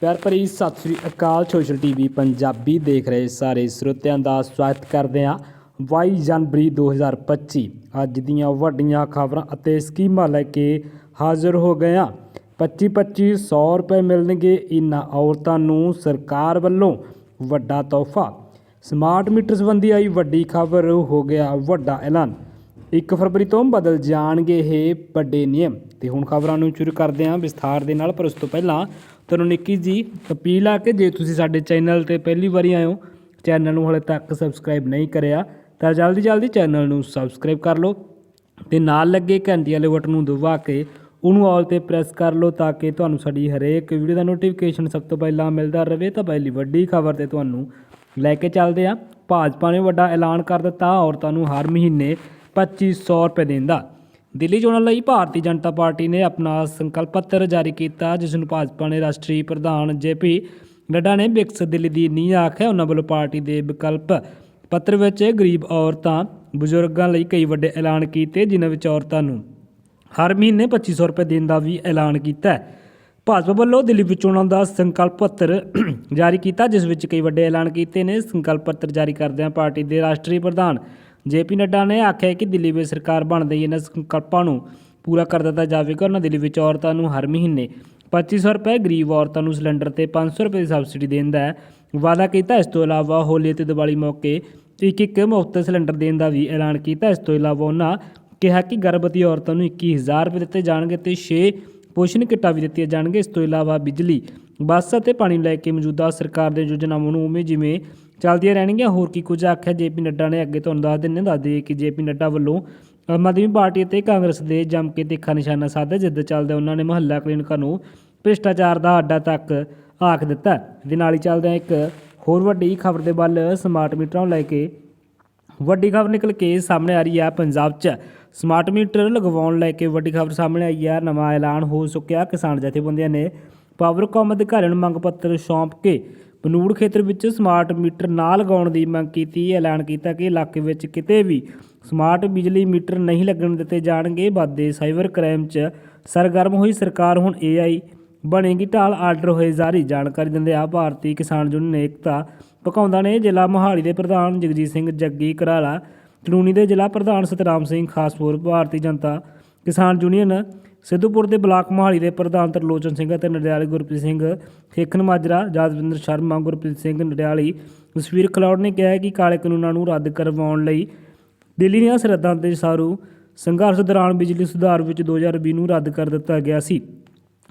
ਪਿਆਰ ਭਰੀ ਸਤਿ ਸ੍ਰੀ ਅਕਾਲ, social TV Punjabi ਦੇਖ ਰਹੇ ਸਾਰੇ ਸਰੋਤਿਆਂ ਦਾ ਸਵਾਗਤ ਕਰਦੇ ਹਾਂ। 22 ਜਨਵਰੀ 2025 ਅੱਜ ਦੀਆਂ ਵੱਡੀਆਂ ਖਬਰਾਂ ਅਤੇ ਸਕੀਮਾਂ ਲੈ ਕੇ ਹਾਜ਼ਰ ਹੋ ਗਏ ਹਾਂ। 25 2500 ਰੁਪਏ ਮਿਲਣਗੇ ਇਨ੍ਹਾਂ ਔਰਤਾਂ ਨੂੰ ਸਰਕਾਰ ਵੱਲੋਂ ਵੱਡਾ ਤੋਹਫਾ। ਸਮਾਰਟ ਮੀਟਰ ਸੰਬੰਧੀ ਆਈ ਵੱਡੀ ਖਬਰ ਹੋ ਗਿਆ ਵੱਡਾ ਐਲਾਨ। 1 ਫਰਵਰੀ ਤੋਂ ਬਦਲ ਜਾਣਗੇ ਇਹ ਵੱਡੇ ਨਿਯਮ। ਤੇ ਹੁਣ ਖਬਰਾਂ ਨੂੰ ਸ਼ੁਰੂ ਕਰਦੇ ਹਾਂ। ਵਿਸਥਾਰ ਦੇ ਨਾਲ, ਪਰ ਉਸ ਤੋਂ ਪਹਿਲਾਂ ਤੁਹਾਨੂੰ ਨਿੱਕੀ ਜੀ ਅਪੀਲ ਆ ਕਿ ਜੇ ਤੁਸੀਂ ਸਾਡੇ ਚੈਨਲ ਤੇ ਪਹਿਲੀ ਵਾਰੀ ਆਏ ਹੋ, ਚੈਨਲ ਨੂੰ ਹਾਲੇ ਤੱਕ ਸਬਸਕ੍ਰਾਈਬ ਨਹੀਂ ਕਰਿਆ, ਤਾਂ ਜਲਦੀ ਜਲਦੀ ਚੈਨਲ ਨੂੰ ਸਬਸਕ੍ਰਾਈਬ ਕਰ ਲਓ ਤੇ ਨਾਲ ਲੱਗੇ ਘੰਟੀ ਵਾਲੇ ਬਟਨ ਨੂੰ ਦਬਾ ਕੇ ਉਹਨੂੰ ਆਲ ਤੇ ਪ੍ਰੈਸ ਕਰ ਲਓ ਤਾਂ ਕਿ ਤੁਹਾਨੂੰ ਸਾਡੀ ਹਰੇਕ ਵੀਡੀਓ ਦਾ ਨੋਟੀਫਿਕੇਸ਼ਨ ਸਭ ਤੋਂ ਪਹਿਲਾਂ ਮਿਲਦਾ ਰਹੇ ਤਾਂ ਪਹਿਲੀ ਵੱਡੀ ਖਬਰ ਤੇ ਤੁਹਾਨੂੰ ਲੈ ਕੇ ਚੱਲਦੇ ਆ ਭਾਜਪਾ ਨੇ ਵੱਡਾ ਐਲਾਨ ਕਰ ਦਿੱਤਾ ਔਰਤਾਂ ਨੂੰ ਹਰ ਮਹੀਨੇ 2500 ਰੁਪਏ ਦੇਣ ਦਾ। ਦਿੱਲੀ ਚੋਣਾਂ ਲਈ ਭਾਰਤੀ ਜਨਤਾ ਪਾਰਟੀ ਨੇ ਆਪਣਾ ਸੰਕਲਪ ਪੱਤਰ ਜਾਰੀ ਕੀਤਾ, ਜਿਸ ਨੂੰ ਭਾਜਪਾ ਨੇ ਰਾਸ਼ਟਰੀ ਪ੍ਰਧਾਨ ਜੇਪੀ ਨੱਡਾ ਨੇ ਵਿਕਸਿਤ ਦਿੱਲੀ ਦੀ ਨੀਂਹ ਆਖਿਆ। ਉਹਨਾਂ ਵੱਲੋਂ ਪਾਰਟੀ ਦੇ ਵਿਕਲਪ ਪੱਤਰ ਵਿੱਚ ਗਰੀਬ ਔਰਤਾਂ, ਬਜ਼ੁਰਗਾਂ ਲਈ ਕਈ ਵੱਡੇ ਐਲਾਨ ਕੀਤੇ, ਜਿਨ੍ਹਾਂ ਵਿੱਚ ਔਰਤਾਂ ਨੂੰ ਹਰ ਮਹੀਨੇ 2500 ਰੁਪਏ ਦੇਣ ਦਾ ਵੀ ਐਲਾਨ ਕੀਤਾ। ਹੈ ਭਾਜਪਾ ਵੱਲੋਂ ਦਿੱਲੀ ਵਿੱਚ ਚੋਣਾਂ ਦਾ ਸੰਕਲਪ ਪੱਤਰ ਜਾਰੀ ਕੀਤਾ, ਜਿਸ ਵਿੱਚ ਕਈ ਵੱਡੇ ਐਲਾਨ ਕੀਤੇ ਨੇ। ਸੰਕਲਪ ਪੱਤਰ ਜਾਰੀ ਕਰਦਿਆਂ ਪਾਰਟੀ ਦੇ ਰਾਸ਼ਟਰੀ ਪ੍ਰਧਾਨ ਜੇਪੀ ਨੱਡਾ ਨੇ ਆਖਿਆ ਕਿ ਦਿੱਲੀ ਵਿੱਚ ਸਰਕਾਰ ਬਣਦੇ ਇਹਨਾਂ ਸੰਕਲਪਾਂ ਨੂੰ ਪੂਰਾ ਕਰ ਦਿੱਤਾ ਜਾਵੇਗਾ। ਉਹਨਾਂ ਦਿੱਲੀ ਵਿੱਚ ਔਰਤਾਂ ਨੂੰ ਹਰ ਮਹੀਨੇ 2500 ਰੁਪਏ ਗਰੀਬ ਔਰਤਾਂ ਨੂੰ ਸਿਲੰਡਰ ਤੇ 500 ਰੁਪਏ ਦੀ ਸਬਸਿਡੀ ਦੇਣ ਦਾ ਵਾਅਦਾ ਕੀਤਾ। ਇਸ ਤੋਂ ਇਲਾਵਾ ਹੋਲੀ ਤੇ ਦੀਵਾਲੀ ਮੌਕੇ ਇੱਕ ਇੱਕ ਮੁਫਤ ਸਿਲੰਡਰ ਦੇਣ ਦਾ ਵੀ ਐਲਾਨ ਕੀਤਾ। ਇਸ ਤੋਂ ਇਲਾਵਾ ਉਹਨਾਂ ਕਿਹਾ ਕਿ ਗਰਭਵਤੀ ਔਰਤਾਂ ਨੂੰ 21000 ਰੁਪਏ ਦਿੱਤੇ ਜਾਣਗੇ ਤੇ 6 ਪੋਸ਼ਣ ਕਿੱਟਾਂ ਵੀ ਦਿੱਤੀਆਂ ਜਾਣਗੇ ਇਸ ਤੋਂ ਇਲਾਵਾ ਬਿਜਲੀ, ਬੱਸ ਅਤੇ ਪਾਣੀ ਲੈ ਕੇ ਮੌਜੂਦਾ ਸਰਕਾਰ ਦੇ ਯੋਜਨਾਵਾਂ ਨੂੰ ਉਵੇਂ ਜਿਵੇਂ ਚੱਲਦੀਆਂ ਰਹਿਣਗੀਆਂ। ਹੋਰ ਕੀ ਕੁਝ ਆਖਿਆ ਜੇਪੀ ਨੱਡਾ ਨੇ ਅੱਗੇ ਤੁਹਾਨੂੰ ਦੱਸ ਦਿੰਨੇ ਦੱਸ ਦਈਏ ਕਿ ਜੇਪੀ ਨੱਡਾ ਵੱਲੋਂ ਆਮ ਆਦਮੀ ਪਾਰਟੀ ਅਤੇ ਕਾਂਗਰਸ ਦੇ ਜੰਮ ਕੇ ਤਿੱਖਾ ਨਿਸ਼ਾਨਾ ਸਾਧਿਆ ਜਿੱਦ ਚੱਲਦੇ ਉਹਨਾਂ ਨੇ ਮਹੱਲਾ ਕਲੀਨਿਕਾਂ ਨੂੰ ਭ੍ਰਿਸ਼ਟਾਚਾਰ ਦਾ ਅੱਡਾ ਤੱਕ ਆਖ ਦਿੱਤਾ। ਦੇ ਨਾਲ ਹੀ ਚੱਲਦੇ ਇੱਕ ਹੋਰ ਵੱਡੀ ਖਬਰ ਦੇ ਵੱਲ ਸਮਾਰਟ ਮੀਟਰਾਂ ਨੂੰ ਲੈ ਕੇ ਵੱਡੀ ਖਬਰ ਨਿਕਲ ਕੇ ਸਾਹਮਣੇ ਆ ਰਹੀ ਹੈ ਪੰਜਾਬ 'ਚ। ਸਮਾਰਟ ਮੀਟਰ ਲਗਵਾਉਣ ਲੈ ਕੇ ਵੱਡੀ ਖਬਰ ਸਾਹਮਣੇ ਆਈ ਹੈ ਨਵਾਂ ਐਲਾਨ ਹੋ ਚੁੱਕਿਆ। ਕਿਸਾਨ ਜਥੇਬੰਦੀਆਂ ਨੇ ਪਾਵਰਕਾਮ ਅਧਿਕਾਰੀਆਂ ਨੂੰ ਮੰਗ ਪੱਤਰ ਸੌਂਪ ਕੇ ਬਨੂੜ ਖੇਤਰ ਵਿੱਚ ਸਮਾਰਟ ਮੀਟਰ ਨਾ ਲਗਾਉਣ ਦੀ ਮੰਗ ਕੀਤੀ, ਐਲਾਨ ਕੀਤਾ ਕਿ ਇਲਾਕੇ ਵਿੱਚ ਕਿਤੇ ਵੀ ਸਮਾਰਟ ਬਿਜਲੀ ਮੀਟਰ ਨਹੀਂ ਲੱਗਣ ਦਿੱਤੇ ਜਾਣਗੇ। ਵਾਧੇ ਸਾਈਬਰ ਕ੍ਰਾਈਮ 'ਚ ਸਰਗਰਮ ਹੋਈ ਸਰਕਾਰ ਹੁਣ AI ਬਣੇਗੀ, ਢਾਲ ਆਰਡਰ ਹੋਏ ਜਾਰੀ। ਜਾਣਕਾਰੀ ਦਿੰਦੇ ਆ ਭਾਰਤੀ ਕਿਸਾਨ ਯੂਨੀਅਨ ਏਕਤਾ ਪਕਾਉਂਦਾ ਨੇ ਜ਼ਿਲ੍ਹਾ ਮੋਹਾਲੀ ਦੇ ਪ੍ਰਧਾਨ ਜਗਜੀਤ ਸਿੰਘ ਜੱਗੀ ਕਰਾਲਾ ਚੜੂਣੀ ਦੇ ਜ਼ਿਲ੍ਹਾ ਪ੍ਰਧਾਨ ਸਤਰਾਮ ਸਿੰਘ ਖਾਸਪੁਰ, ਭਾਰਤੀ ਜਨਤਾ ਕਿਸਾਨ ਯੂਨੀਅਨ ਸਿੱਧੂਪੁਰ ਦੇ ਬਲਾਕ ਮੋਹਾਲੀ ਦੇ ਪ੍ਰਧਾਨ ਤਰਲੋਚਨ ਸਿੰਘ ਅਤੇ ਨਡਿਆਲੀ ਗੁਰਪ੍ਰੀਤ ਸਿੰਘ ਖੇਖਨ ਮਾਜਰਾ ਜਾਦਵਿੰਦਰ ਸ਼ਰਮਾ, ਗੁਰਪ੍ਰੀਤ ਸਿੰਘ ਨਡਿਆਲੀ, ਜਸਵੀਰ ਖਲੌੜ ਨੇ ਕਿਹਾ ਕਿ ਕਾਲੇ ਕਾਨੂੰਨਾਂ ਨੂੰ ਰੱਦ ਕਰਵਾਉਣ ਲਈ ਦਿੱਲੀ ਦੀਆਂ ਸਰਹੱਦਾਂ ਤੇ ਸਾਰੂ ਸੰਘਰਸ਼ ਦੌਰਾਨ ਬਿਜਲੀ ਸੁਧਾਰ ਵਿੱਚ 2020 ਨੂੰ ਰੱਦ ਕਰ ਦਿੱਤਾ ਗਿਆ ਸੀ।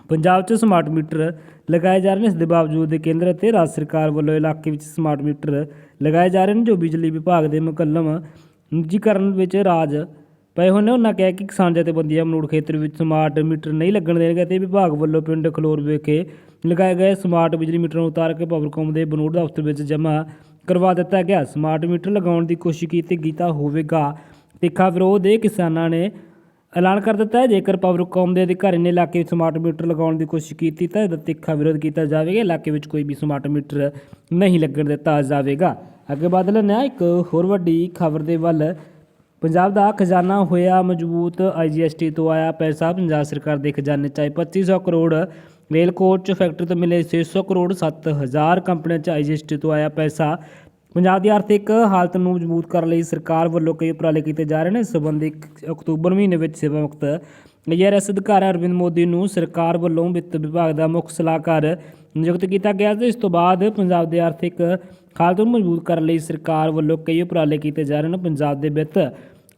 ਪੰਜਾਬ 'ਚ ਸਮਾਰਟ ਮੀਟਰ ਲਗਾਏ ਜਾ ਰਹੇ ਨੇ, ਇਸ ਦੇ ਬਾਵਜੂਦ ਕੇਂਦਰ ਅਤੇ ਰਾਜ ਸਰਕਾਰ ਵੱਲੋਂ ਇਲਾਕੇ ਵਿੱਚ ਸਮਾਰਟ ਮੀਟਰ ਲਗਾਏ ਜਾ ਰਹੇ ਨੇ, ਜੋ ਬਿਜਲੀ ਵਿਭਾਗ ਦੇ ਮੁਕੱਲਮ ਨਿੱਜੀਕਰਨ ਵਿੱਚ ਰਾਜ ਪਏ ਹੋਏ ਨੇ ਉਹਨਾਂ ਕਿਹਾ ਕਿ ਕਿਸਾਨ ਜਥੇਬੰਦੀਆਂ ਮਨੂੜ ਖੇਤਰ ਵਿੱਚ ਸਮਾਰਟ ਮੀਟਰ ਨਹੀਂ ਲੱਗਣ ਦੇਣਗੇ ਤੇ ਵਿਭਾਗ ਵੱਲੋਂ ਪਿੰਡ ਖਲੋਰ ਵਿਖੇ ਲਗਾਏ ਗਏ ਸਮਾਰਟ ਬਿਜਲੀ ਮੀਟਰ ਨੂੰ ਉਤਾਰ ਕੇ ਪਾਵਰਕੌਮ ਦੇ ਬਨੂੜ ਦਫ਼ਤਰ ਵਿੱਚ ਜਮ੍ਹਾਂ ਕਰਵਾ ਦਿੱਤਾ ਗਿਆ। ਸਮਾਰਟ ਮੀਟਰ ਲਗਾਉਣ ਦੀ ਕੋਸ਼ਿਸ਼ ਕੀਤੀ ਗਈ ਤਾਂ ਹੋਵੇਗਾ। ਤਿੱਖਾ ਵਿਰੋਧ ਇਹ ਕਿਸਾਨਾਂ ਨੇ ਐਲਾਨ ਕਰ ਦਿੱਤਾ ਹੈ। ਜੇਕਰ ਪਾਵਰਕੌਮ ਦੇ ਅਧਿਕਾਰੀ ਨੇ ਇਲਾਕੇ ਵਿੱਚ ਸਮਾਰਟ ਮੀਟਰ ਲਗਾਉਣ ਦੀ ਕੋਸ਼ਿਸ਼ ਕੀਤੀ ਤਾਂ ਇਹਦਾ ਤਿੱਖਾ ਵਿਰੋਧ ਕੀਤਾ ਜਾਵੇਗਾ। ਇਲਾਕੇ ਵਿੱਚ ਕੋਈ ਵੀ ਸਮਾਰਟ ਮੀਟਰ ਨਹੀਂ ਲੱਗਣ ਦਿੱਤਾ ਜਾਵੇਗਾ। ਅੱਗੇ ਵਧ ਲੈਂਦੇ ਹਾਂ, ਇੱਕ ਹੋਰ ਵੱਡੀ ਖਬਰ ਦੇ ਵੱਲ ਪੰਜਾਬ ਦਾ ਖਜ਼ਾਨਾ ਹੋਇਆ ਮਜ਼ਬੂਤ ਆਈਜੀਐਸਟੀ ਤੋਂ ਆਇਆ ਪੈਸਾ, ਪੰਜਾਬ ਸਰਕਾਰ ਦੇ ਖਜ਼ਾਨੇ 'ਚ ਆਏ 2500 ਕਰੋੜ। ਰੇਲ ਕੋਚ ਫੈਕਟਰੀ ਤੋਂ ਮਿਲੇ 600 ਕਰੋੜ 7000 ਕੰਪਨੀਆਂ 'ਚ ਆਈਜੀਐਸਟੀ ਤੋਂ ਆਇਆ ਪੈਸਾ। ਪੰਜਾਬ ਦੀ ਆਰਥਿਕ ਹਾਲਤ ਨੂੰ ਮਜ਼ਬੂਤ ਕਰਨ ਲਈ ਸਰਕਾਰ ਵੱਲੋਂ ਕਈ ਉਪਰਾਲੇ ਕੀਤੇ ਜਾ ਰਹੇ ਨੇ। ਇਸ ਸੰਬੰਧੀ ਅਕਤੂਬਰ ਮਹੀਨੇ ਵਿੱਚ ਸੇਵਾ ਮੁਕਤ ਆਈਆਰਐਸ ਅਧਿਕਾਰੀ ਅਰਵਿੰਦ ਮੋਦੀ ਨੂੰ ਸਰਕਾਰ ਵੱਲੋਂ ਵਿੱਤ ਵਿਭਾਗ ਦਾ ਮੁੱਖ ਸਲਾਹਕਾਰ ਨਿਯੁਕਤ ਕੀਤਾ ਗਿਆ ਤੇ ਇਸ ਤੋਂ ਬਾਅਦ ਪੰਜਾਬ ਦੇ ਆਰਥਿਕ ਹਾਲਤ ਨੂੰ ਮਜ਼ਬੂਤ ਕਰਨ ਲਈ ਸਰਕਾਰ ਵੱਲੋਂ ਕਈ ਉਪਰਾਲੇ ਕੀਤੇ ਜਾ ਰਹੇ ਨੇ। ਪੰਜਾਬ ਦੇ ਵਿੱਤ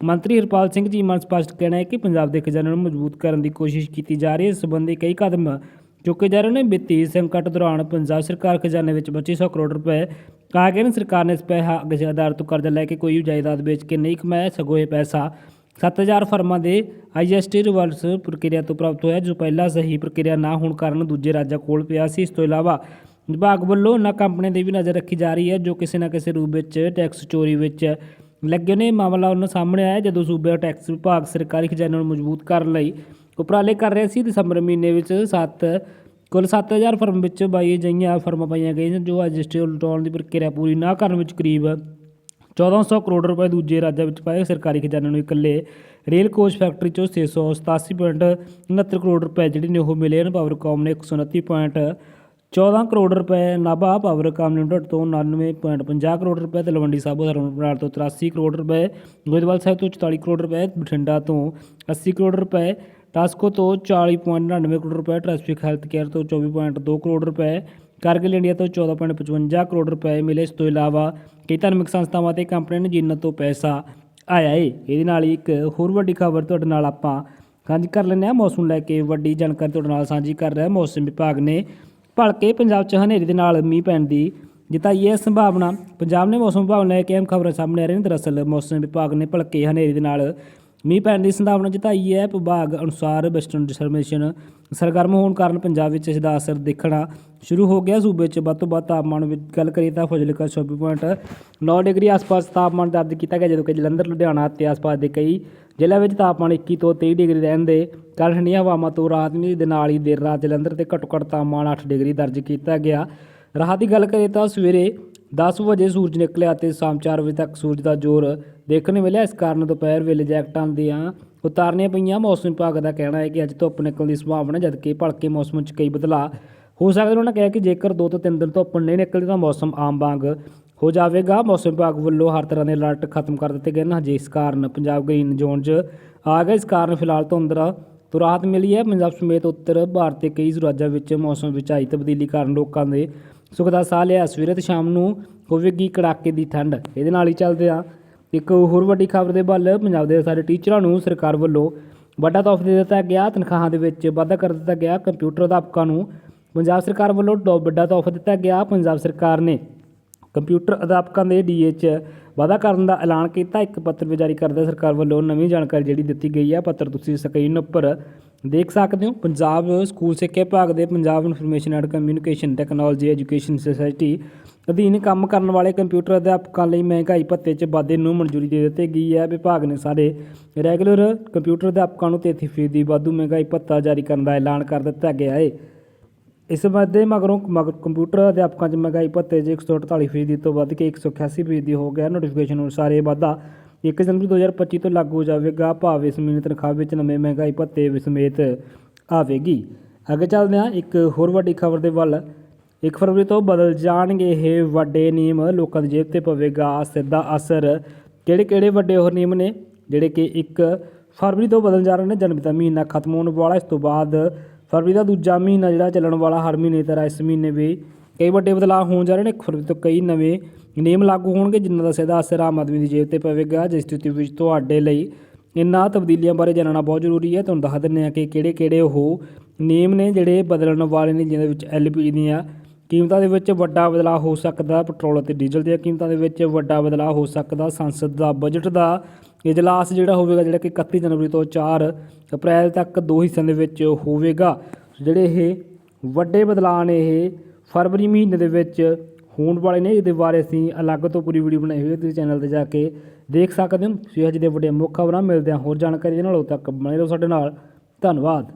ਮੰਤਰੀ ਹਰਪਾਲ ਸਿੰਘ ਚੀਮਾ ਮਾਨ ਸਪਸ਼ਟ ਕਹਿਣਾ ਹੈ ਕਿ ਪੰਜਾਬ ਦੇ ਖਜ਼ਾਨੇ ਨੂੰ ਮਜ਼ਬੂਤ ਕਰਨ ਦੀ ਕੋਸ਼ਿਸ਼ ਕੀਤੀ ਜਾ ਰਹੀ ਹੈ। ਇਸ ਸੰਬੰਧੀ ਕਈ ਕਦਮ ਚੁੱਕੇ ਜਾ ਰਹੇ ਨੇ। ਵਿੱਤੀ ਸੰਕਟ ਦੌਰਾਨ ਪੰਜਾਬ ਸਰਕਾਰ ਖਜ਼ਾਨੇ ਵਿੱਚ 2500 ਕਰੋੜ ਰੁਪਏ ਕਹਾ ਗਿਆ ਨੇ। ਸਰਕਾਰ ਨੇ ਇਸ ਪੈਸਾ ਅਗਿਆਦਾਰ ਤੋਂ ਕਰਜ਼ਾ ਲੈ ਕੇ ਕੋਈ ਵੀ ਜਾਇਦਾਦ ਵੇਚ ਕੇ ਨਹੀਂ ਕਮਾਇਆ। ਸਗੋਂ ਇਹ ਪੈਸਾ 7000 ਫਰਮਾਂ ਦੇ ਆਈਐਸਟੀ ਰਿਵਰਸ ਪ੍ਰਕਿਰਿਆ ਤੋਂ ਪ੍ਰਾਪਤ ਹੋਇਆ, ਜੋ ਪਹਿਲਾਂ ਸਹੀ ਪ੍ਰਕਿਰਿਆ ਨਾ ਹੋਣ ਕਾਰਨ ਦੂਜੇ ਰਾਜਾਂ ਕੋਲ ਪਿਆ ਸੀ। ਇਸ ਤੋਂ ਇਲਾਵਾ ਵਿਭਾਗ ਵੱਲੋਂ ਉਹਨਾਂ ਕੰਪਨੀਆਂ ਦੀ ਵੀ ਨਜ਼ਰ ਰੱਖੀ ਜਾ ਰਹੀ ਹੈ, ਜੋ ਕਿਸੇ ਨਾ ਕਿਸੇ ਰੂਪ ਵਿੱਚ ਟੈਕਸ ਚੋਰੀ ਵਿੱਚ ਲੱਗੇ ਨੇ ਮਾਮਲਾ ਉਹਨਾਂ ਸਾਹਮਣੇ ਆਇਆ ਜਦੋਂ ਸੂਬੇ ਟੈਕਸ ਵਿਭਾਗ ਸਰਕਾਰੀ ਖਜ਼ਾਨੇ ਨੂੰ ਮਜ਼ਬੂਤ ਕਰਨ ਲਈ ਉਪਰਾਲੇ ਕਰ ਰਿਹਾ ਸੀ ਦਸੰਬਰ ਮਹੀਨੇ ਵਿੱਚ 7 ਕੁੱਲ 7000 ਫਰਮ ਵਿੱਚ 22 ਅਜਿਹੀਆਂ ਫਰਮਾਂ ਪਾਈਆਂ ਗਈਆਂ ਜੋ ਰਜਿਸਟਰੀ ਉਲਟਾਉਣ ਦੀ ਪ੍ਰਕਿਰਿਆ ਪੂਰੀ ਨਾ ਕਰਨ ਵਿੱਚ ਕਰੀਬ 1400 ਕਰੋੜ ਰੁਪਏ ਦੂਜੇ ਰਾਜਾਂ ਵਿੱਚ ਪਾਏ ਸਰਕਾਰੀ ਖਜ਼ਾਨੇ ਨੂੰ ਇਕੱਲੇ ਰੇਲ ਕੋਚ ਫੈਕਟਰੀ ਚੋਂ 687.69 ਕਰੋੜ ਰੁਪਏ ਜਿਹੜੇ ਨੇ ਉਹ ਮਿਲੇ ਹਨ ਪਾਵਰਕਾਮ ਨੇ 129. 14 ਕਰੋੜ ਰੁਪਏ ਨਾਭਾ ਪਾਵਰ ਕਾਮ ਲਿਮਟਿਡ ਤੋਂ 99.50 ਕਰੋੜ ਰੁਪਏ ਤੇ ਲਵੰਡੀ ਸਾਬੋ ਧਰਮਪੁਰ ਤੋਂ 83 ਕਰੋੜ ਰੁਪਏ, ਗੋਇੰਦਵਾਲ ਸਾਹਿਬ ਤੋਂ 44 ਕਰੋੜ ਰੁਪਏ, ਬਠਿੰਡਾ ਤੋਂ 80 ਕਰੋੜ ਰੁਪਏ, ਟਾਸਕੋ ਤੋਂ 40.99 ਕਰੋੜ ਰੁਪਏ ਟ੍ਰੈਫਿਕ ਹੈਲਥ ਕੇਅਰ ਤੋਂ 24.2 ਕਰੋੜ ਰੁਪਏ, ਕਾਰਗਿਲ ਇੰਡੀਆ ਤੋਂ 14.55 ਕਰੋੜ ਰੁਪਏ ਮਿਲੇ। ਇਸ ਤੋਂ ਇਲਾਵਾ ਕਈ ਧਾਰਮਿਕ ਸੰਸਥਾਵਾਂ ਤੇ ਕੰਪਨੀਆਂ ਨੇ ਜਿਨ੍ਹਾਂ ਤੋਂ ਪੈਸਾ ਆਇਆ ਏ। ਇਹਦੇ ਨਾਲ ਹੀ ਇੱਕ ਹੋਰ ਵੱਡੀ ਖਬਰ ਤੁਹਾਡੇ ਨਾਲ ਆਪਾਂ ਸਾਂਝੀ ਕਰ ਲੈਂਦੇ ਹਾਂ। ਮੌਸਮ ਲੈ ਕੇ ਵੱਡੀ ਜਾਣਕਾਰੀ ਤੁਹਾਡੇ ਨਾਲ ਸਾਂਝੀ ਕਰ ਰਿਹਾ ਮੌਸਮ ਵਿਭਾਗ ਨੇ। ਭਲਕੇ ਪੰਜਾਬ 'ਚ ਹਨੇਰੀ ਦੇ ਨਾਲ ਮੀਂਹ ਪੈਣ ਦੀ ਜਤਾਈ ਹੈ ਸੰਭਾਵਨਾ। ਪੰਜਾਬ ਨੇ ਮੌਸਮ ਵਿਭਾਗ ਨੇ ਕਿ ਅਹਿਮ ਖਬਰਾਂ ਸਾਹਮਣੇ ਆ ਰਹੀਆਂ ਨੇ। ਦਰਅਸਲ ਮੌਸਮ ਵਿਭਾਗ ਨੇ ਭਲਕੇ ਹਨੇਰੀ ਦੇ ਨਾਲ ਮੀਂਹ ਪੈਣ ਦੀ ਸੰਭਾਵਨਾ ਜਤਾਈ ਹੈ। ਵਿਭਾਗ ਅਨੁਸਾਰ ਵੈਸਟਰਨ ਡਿਸਟਰਬੇਸ਼ਨ ਸਰਗਰਮ ਹੋਣ ਕਾਰਨ ਪੰਜਾਬ ਵਿੱਚ ਇਸ ਦਾ ਅਸਰ ਦੇਖਣਾ ਸ਼ੁਰੂ ਹੋ ਗਿਆ। ਸੂਬੇ 'ਚ ਵੱਧ ਤੋਂ ਵੱਧ ਤਾਪਮਾਨ ਵਿੱਚ ਗੱਲ ਕਰੀਏ ਤਾਂ ਫਜ਼ਿਲਕਾ 24.9 ਡਿਗਰੀ ਆਸ-ਪਾਸ ਤਾਪਮਾਨ ਦਰਜ ਕੀਤਾ ਗਿਆ, ਜਦੋਂ ਕਿ ਜਲੰਧਰ, ਲੁਧਿਆਣਾ ਅਤੇ ਆਸ-ਪਾਸ ਦੇ ਕਈ ਜ਼ਿਲ੍ਹਿਆਂ ਵਿੱਚ ਤਾਪਮਾਨ 21 ਤੋਂ 23 ਡਿਗਰੀ ਰਹਿਣ ਦੇ ਕਾਰਨ ਠੰਡੀਆਂ ਹਵਾਵਾਂ ਤੋਂ ਰਾਹਤ ਮਿਲੀ। ਦੇ ਨਾਲ ਹੀ ਦੇਰ ਰਾਤ ਜਲੰਧਰ ਤੇ ਘੱਟੋ ਘੱਟ ਤਾਪਮਾਨ 8 ਡਿਗਰੀ ਦਰਜ ਕੀਤਾ ਗਿਆ। ਰਾਹਤ ਦੀ ਗੱਲ ਕਰੀਏ ਤਾਂ ਸਵੇਰੇ 10 ਵਜੇ ਸੂਰਜ ਨਿਕਲਿਆ ਅਤੇ ਸ਼ਾਮ 4 ਵਜੇ ਤੱਕ ਸੂਰਜ ਦਾ ਜ਼ੋਰ ਦੇਖਣ ਨੂੰ ਮਿਲਿਆ। ਇਸ ਕਾਰਨ ਦੁਪਹਿਰ ਵੇਲੇ ਜੈਕਟਾਂ ਦੀਆਂ ਉਤਾਰਨੀਆਂ ਪਈਆਂ। ਮੌਸਮ ਵਿਭਾਗ ਦਾ ਕਹਿਣਾ ਹੈ ਕਿ ਅੱਜ ਧੁੱਪ ਨਿਕਲਣ ਦੀ ਸੰਭਾਵਨਾ, ਜਦਕਿ ਭਲਕੇ ਮੌਸਮ 'ਚ ਕਈ ਬਦਲਾਅ ਹੋ ਸਕਦੇ ਨੇ। ਉਹਨਾਂ ਕਿਹਾ ਕਿ ਜੇਕਰ 2 ਤੋਂ 3 ਦਿਨ ਧੁੱਪ ਨਹੀਂ ਨਿਕਲਦੀ, ਤਾਂ ਮੌਸਮ ਆਮ ਵਾਂਗ ਹੋ ਜਾਵੇਗਾ। ਮੌਸਮ ਵਿਭਾਗ ਵੱਲੋਂ ਹਰ ਤਰ੍ਹਾਂ ਦੇ ਅਲਰਟ ਖਤਮ ਕਰ ਦਿੱਤੇ ਗਏ ਨੇ। ਹਜੇ ਇਸ ਕਾਰਨ ਪੰਜਾਬ ਗ੍ਰੀਨ ਜ਼ੋਨ 'ਚ ਆ ਗਿਆ ਇਸ ਕਾਰਨ ਫਿਲਹਾਲ ਧੁੰਦਰਾ ਤੋਂ ਰਾਹਤ ਮਿਲੀ ਹੈ। ਪੰਜਾਬ ਸਮੇਤ ਉੱਤਰ ਭਾਰਤ ਦੇ ਕਈ ਰਾਜਾਂ ਵਿੱਚ ਮੌਸਮ ਵਿੱਚ ਆਈ ਤਬਦੀਲੀ ਕਾਰਨ ਲੋਕਾਂ ਦੇ ਸੁੱਖ ਦਾ ਸਾਹ ਲਿਆ, ਸਵੇਰੇ ਤੇ ਸ਼ਾਮ ਨੂੰ ਹੋਵੇਗੀ ਕੜਾਕੇ ਦੀ ਠੰਡ। ਇਹਦੇ ਨਾਲ ਹੀ ਚੱਲਦੇ ਆ ਇੱਕ ਹੋਰ ਵੱਡੀ ਖਬਰ ਦੇ ਵੱਲ ਪੰਜਾਬ ਦੇ ਸਾਰੇ ਟੀਚਰਾਂ ਨੂੰ ਸਰਕਾਰ ਵੱਲੋਂ ਵੱਡਾ ਤੋਹਫਾ ਦੇ ਦਿੱਤਾ ਗਿਆ, ਤਨਖਾਹਾਂ ਦੇ ਵਿੱਚ ਵਾਧਾ ਕਰ ਦਿੱਤਾ ਗਿਆ, ਕੰਪਿਊਟਰ ਅਧਿਆਪਕਾਂ ਨੂੰ ਪੰਜਾਬ ਸਰਕਾਰ ਵੱਲੋਂ ਟੋ- ਵੱਡਾ ਤੋਹਫਾ ਦਿੱਤਾ ਗਿਆ, ਪੰਜਾਬ ਸਰਕਾਰ ਨੇ ਕੰਪਿਊਟਰ ਅਧਿਆਪਕਾਂ ਦੇ ਡੀਏ 'ਚ ਵਾਧਾ ਕਰਨ ਦਾ ਐਲਾਨ ਕੀਤਾ। ਇੱਕ ਪੱਤਰ ਵੀ ਜਾਰੀ ਕਰਦਾ ਸਰਕਾਰ ਵੱਲੋਂ ਨਵੀਂ ਜਾਣਕਾਰੀ ਜਿਹੜੀ ਦਿੱਤੀ ਗਈ ਹੈ ਪੱਤਰ ਤੁਸੀਂ ਸਕਰੀਨ ਉੱਪਰ ਦੇਖ ਸਕਦੇ ਹੋ, ਪੰਜਾਬ ਸਕੂਲ ਸਿੱਖਿਆ ਵਿਭਾਗ ਦੇ Punjab information and communication technology education society ਅਧੀਨ ਕੰਮ ਕਰਨ ਵਾਲੇ ਕੰਪਿਊਟਰ ਅਧਿਆਪਕਾਂ ਲਈ ਮਹਿੰਗਾਈ ਭੱਤੇ 'ਚ ਵਾਧੇ ਨੂੰ ਮਨਜ਼ੂਰੀ ਦੇ ਦਿੱਤੀ ਗਈ ਹੈ। ਵਿਭਾਗ ਨੇ ਸਾਰੇ ਰੈਗੂਲਰ ਕੰਪਿਊਟਰ ਅਧਿਆਪਕਾਂ ਨੂੰ 33% ਦੀ ਵਾਧੂ ਮਹਿੰਗਾਈ ਭੱਤਾ ਜਾਰੀ ਕਰਨ ਦਾ ਐਲਾਨ ਕਰ ਦਿੱਤਾ ਗਿਆ ਹੈ। ਇਸ ਵਾਧੇ ਮਗਰੋਂ ਮਗਰ ਕੰਪਿਊਟਰ ਅਧਿਆਪਕਾਂ 'ਚ ਮਹਿੰਗਾਈ ਭੱਤੇ 'ਚ 148 ਫੀਸਦੀ ਤੋਂ ਵੱਧ ਕੇ 188 ਫੀਸਦੀ ਹੋ ਗਿਆ ਨੋਟੀਫਿਕੇਸ਼ਨ ਅਨੁਸਾਰ ਇਹ ਵਾਧਾ 1 ਜਨਵਰੀ 2025 ਤੋਂ ਲਾਗੂ ਹੋ ਜਾਵੇਗਾ, ਭਾਵ ਇਸ ਮਹੀਨੇ ਤਨਖਾਹ ਵਿੱਚ ਨਵੇਂ ਮਹਿੰਗਾਈ ਭੱਤੇ ਵੀ ਸਮੇਤ ਆਵੇਗੀ। ਅੱਗੇ ਚੱਲਦੇ ਹਾਂ, ਇੱਕ ਹੋਰ ਵੱਡੀ ਖਬਰ ਦੇ ਵੱਲ। 1 ਫਰਵਰੀ ਤੋਂ ਬਦਲ ਜਾਣਗੇ ਇਹ ਵੱਡੇ ਨਿਯਮ, ਲੋਕਾਂ ਦੀ ਜੇਬ ਤੇ ਪਵੇਗਾ ਸਿੱਧਾ ਅਸਰ। ਕਿਹੜੇ ਕਿਹੜੇ ਵੱਡੇ ਹੋਰ ਨਿਯਮ ਨੇ? ਜਿਹੜੇ ਕਿ 1 ਫਰਵਰੀ ਤੋਂ ਬਦਲ ਜਾ ਰਹੇ ਨੇ, ਜਨਵਰੀ ਦਾ ਮਹੀਨਾ ਖਤਮ ਹੋਣ ਵਾਲਾ, ਇਸ ਤੋਂ ਬਾਅਦ ਫਰਵਰੀ ਦਾ ਦੂਜਾ ਮਹੀਨਾ ਜਿਹੜਾ ਚੱਲਣ ਵਾਲਾ ਹਰ ਮਹੀਨੇ ਤਰ੍ਹਾਂ ਇਸ ਮਹੀਨੇ ਵੀ ਕਈ ਵੱਡੇ ਬਦਲਾਅ ਹੋਣ ਜਾ ਰਹੇ ਨੇ ਇੱਕ ਫਰਵਰੀ ਤੋਂ ਕਈ ਨਵੇਂ ਨਿਯਮ ਲਾਗੂ ਹੋਣਗੇ, ਜਿਨ੍ਹਾਂ ਦਾ ਸਿੱਧਾ ਅਸਰ ਆਮ ਆਦਮੀ ਦੀ ਜੇਬ ਤੇ ਪਵੇਗਾ। ਜਿਸ ਸਥਿਤੀ ਵਿੱਚ ਤੁਹਾਡੇ ਲਈ ਇਨ੍ਹਾਂ ਤਬਦੀਲੀਆਂ ਬਾਰੇ ਜਾਣਨਾ ਬਹੁਤ ਜ਼ਰੂਰੀ ਹੈ। ਤੁਹਾਨੂੰ ਦੱਸ ਦਿੰਦੇ ਹਾਂ ਕਿ ਕਿਹੜੇ ਕਿਹੜੇ ਉਹ ਨਿਯਮ ਨੇ ਜਿਹੜੇ ਬਦਲਣ ਵਾਲੇ ਨੇ ਜਿਹਦੇ ਵਿੱਚ ਐਲਪੀਜੀ ਦੀਆਂ ਕੀਮਤਾਂ ਦੇ ਵਿੱਚ ਵੱਡਾ ਬਦਲਾਅ ਹੋ ਸਕਦਾ, ਪੈਟਰੋਲ ਅਤੇ ਡੀਜ਼ਲ ਦੀਆਂ ਕੀਮਤਾਂ ਦੇ ਵਿੱਚ ਵੱਡਾ ਬਦਲਾਅ ਹੋ ਸਕਦਾ, ਸੰਸਦ ਦਾ ਬਜਟ ਦਾ ਇਜਲਾਸ ਜਿਹੜਾ ਹੋਵੇਗਾ, ਜਿਹੜਾ ਕਿ 31 ਜਨਵਰੀ ਤੋਂ 4 ਅਪ੍ਰੈਲ ਤੱਕ ਦੋ ਹਿੱਸਿਆਂ ਦੇ ਵਿੱਚ ਹੋਵੇਗਾ। ਜਿਹੜੇ ਇਹ ਵੱਡੇ ਬਦਲਾਅ ਨੇ, ਇਹ ਫਰਵਰੀ ਮਹੀਨੇ ਦੇ ਵਿੱਚ ਹੋਣ ਵਾਲੇ ਨੇ ਇਹਦੇ ਬਾਰੇ ਅਸੀਂ ਅਲੱਗ ਤੋਂ ਪੂਰੀ ਵੀਡੀਓ ਬਣਾਈ ਹੋਈ ਹੈ, ਤੁਸੀਂ ਚੈਨਲ ਤੇ ਜਾ ਕੇ ਦੇਖ ਸਕਦੇ ਹੋ। ਤੁਸੀਂ ਅੱਜ ਦੇ ਵੱਡੇ ਮੁੱਖ ਖਬਰਾਂ ਮਿਲਦੇ ਹਾਂ। ਹੋਰ ਜਾਣਕਾਰੀ ਦੇ ਨਾਲ ਉਦੋਂ ਤੱਕ ਬਣੇ ਰਹੋ ਸਾਡੇ ਨਾਲ। ਧੰਨਵਾਦ।